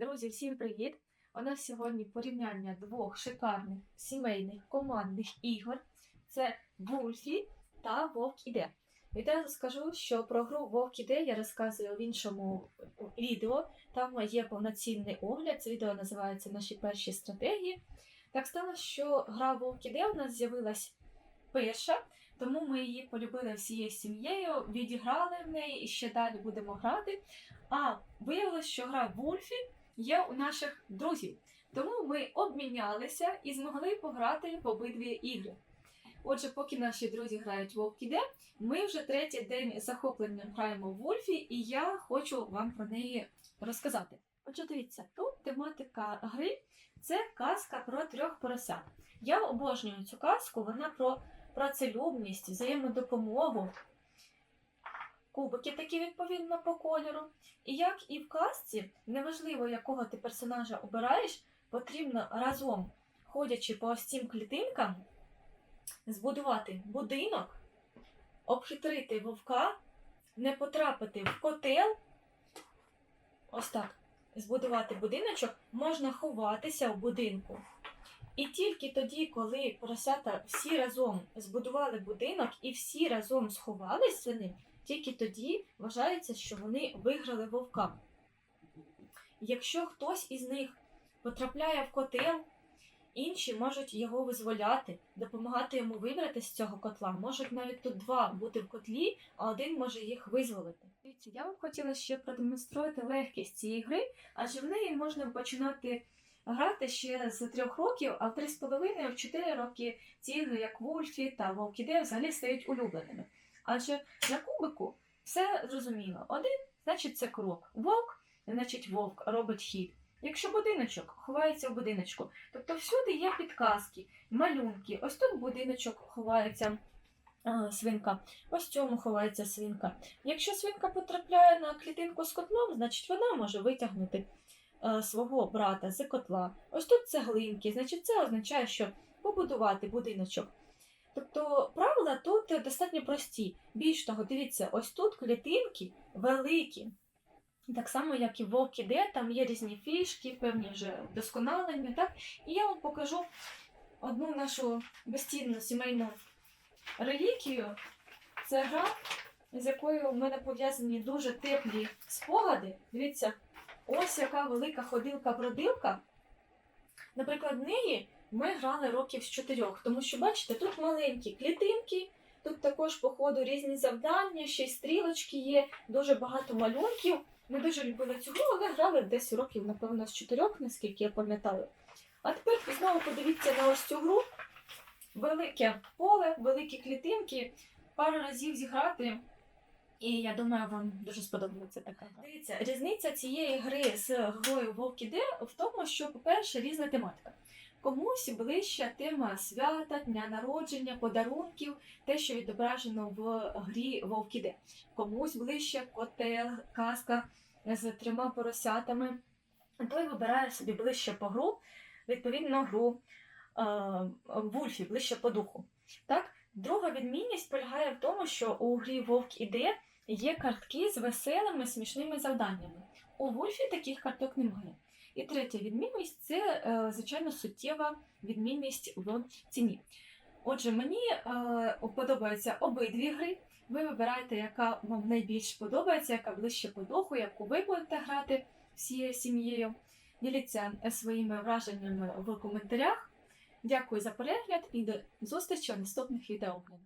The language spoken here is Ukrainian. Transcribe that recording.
Друзі, всім привіт! У нас сьогодні порівняння двох шикарних сімейних командних ігор. Це Вульфі та Вовк іде. Відразу скажу, що про гру Вовк іде я розказую в іншому відео. Там є повноцінний огляд. Це відео називається Наші перші стратегії. Так сталося, що гра Вовк іде у нас з'явилась перша, тому ми її полюбили всією сім'єю, відіграли в неї і ще далі будемо грати. А виявилось, що гра Вульфі є у наших друзів. Тому ми обмінялися і змогли пограти в обидві ігри. Отже, поки наші друзі грають Вовк іде, ми вже третій день захоплення граємо в Вульфі, і я хочу вам про неї розказати. Отже, дивіться, тут тематика гри це казка про трьох поросят. Я обожнюю цю казку, вона про працелюбність, взаємодопомогу, кубики такі відповідно по кольору. І як і в казці, неважливо, якого ти персонажа обираєш, потрібно разом, ходячи по цим клітинкам, збудувати будинок, обхитрити вовка, не потрапити в котел. Ось так. Збудувати будиночок, можна ховатися в будинку. І тільки тоді, коли поросята всі разом збудували будинок і всі разом сховалися за ним, тільки тоді вважається, що вони виграли вовка. Якщо хтось із них потрапляє в котел, інші можуть його визволяти, допомагати йому вибрати з цього котла. Можуть навіть тут два бути в котлі, а один може їх визволити. Я вам хотіла ще продемонструвати легкість цієї гри, адже в неї можна починати грати ще з трьох років, а в три з половиною, в чотири роки ці ігри, як Вульфі та Вовкіде, взагалі стають улюбленими. Адже на кубику все зрозуміло. Один, значить, це крок. Вовк, значить, вовк робить хід. Якщо будиночок ховається в будиночку, тобто всюди є підказки, малюнки. Ось тут будиночок ховається а, свинка, ось в цьому ховається свинка. Якщо свинка потрапляє на клітинку з котлом, значить вона може витягнути а, свого брата з котла. Ось тут цеглинки, значить це означає, що побудувати будиночок. Тобто правила тут достатньо прості. Більш того, дивіться, ось тут клітинки великі. Так само, як і в Вовк іде, там є різні фішки, певні вже вдосконалення. Так? І я вам покажу одну нашу безцінну сімейну реліквію. Це гра, з якою в мене пов'язані дуже теплі спогади. Дивіться, ось яка велика ходилка-бродилка. Наприклад, в неї ми грали років з чотирьох, тому що, бачите, тут маленькі клітинки, тут також, по ходу, різні завдання, ще й стрілочки є, дуже багато малюнків. Ми дуже любили цю гру, але грали десь років, напевно, з чотирьох, наскільки я пам'ятаю. А тепер знову подивіться на ось цю гру. Велике поле, великі клітинки, пару разів зіграти. І я думаю, вам дуже сподобається така. Дивіться, різниця цієї гри з грою Вовк іде в тому, що, по-перше, різна тематика. Комусь ближча тема свята, дня народження, подарунків, те, що відображено в грі Вовк іде. Комусь ближче котел, казка з трьома поросятами. Той вибирає собі ближче по гру, відповідно, гру е, Вульфі, ближче по духу. Так? Друга відмінність полягає в тому, що у грі Вовк іде є картки з веселими смішними завданнями. У Вульфі таких карток немає. І третя відмінність це, е, звичайно, суттєва відмінність в ціні. Отже, мені е, подобаються обидві гри. Ви вибираєте, яка вам найбільш подобається, яка ближче по духу, яку ви будете грати всією сім'єю. Діліться своїми враженнями в коментарях. Дякую за перегляд і до зустрічі в наступних відеооглядах.